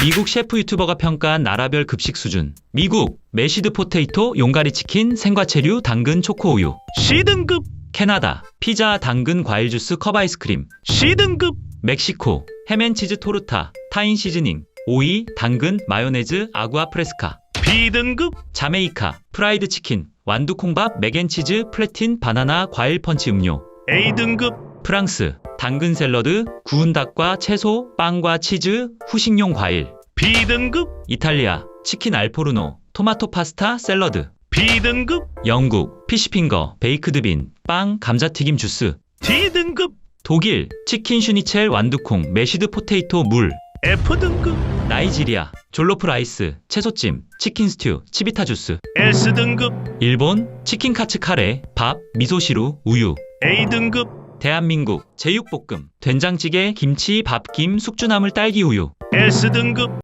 미국 셰프 유튜버가 평가한 나라별 급식 수준. 미국 메시드 포테이토, 용가리 치킨, 생과체류, 당근, 초코우유. C등급, 캐나다 피자, 당근, 과일 주스, 컵 아이스크림. C등급, 멕시코 해맨치즈 토르타, 타인 시즈닝, 오이, 당근, 마요네즈, 아구아 프레스카. B등급, 자메이카 프라이드 치킨, 완두콩밥, 맥앤치즈, 플래틴, 바나나, 과일 펀치 음료. A등급, 프랑스 당근 샐러드, 구운 닭과 채소, 빵과 치즈, 후식용 과일. B등급, 이탈리아 치킨 알포르노, 토마토 파스타, 샐러드. B등급, 영국 피시핑거, 베이크드 빈, 빵, 감자튀김 주스. D등급, 독일 치킨 슈니첼, 완두콩, 메시드 포테이토, 물. F등급, 나이지리아 졸로프 라이스, 채소찜, 치킨 스튜, 치비타 주스. S등급, 일본 치킨 카츠 카레, 밥, 미소시루, 우유. A등급, 대한민국 제육볶음, 된장찌개, 김치, 밥김, 숙주나물, 딸기 우유. S등급,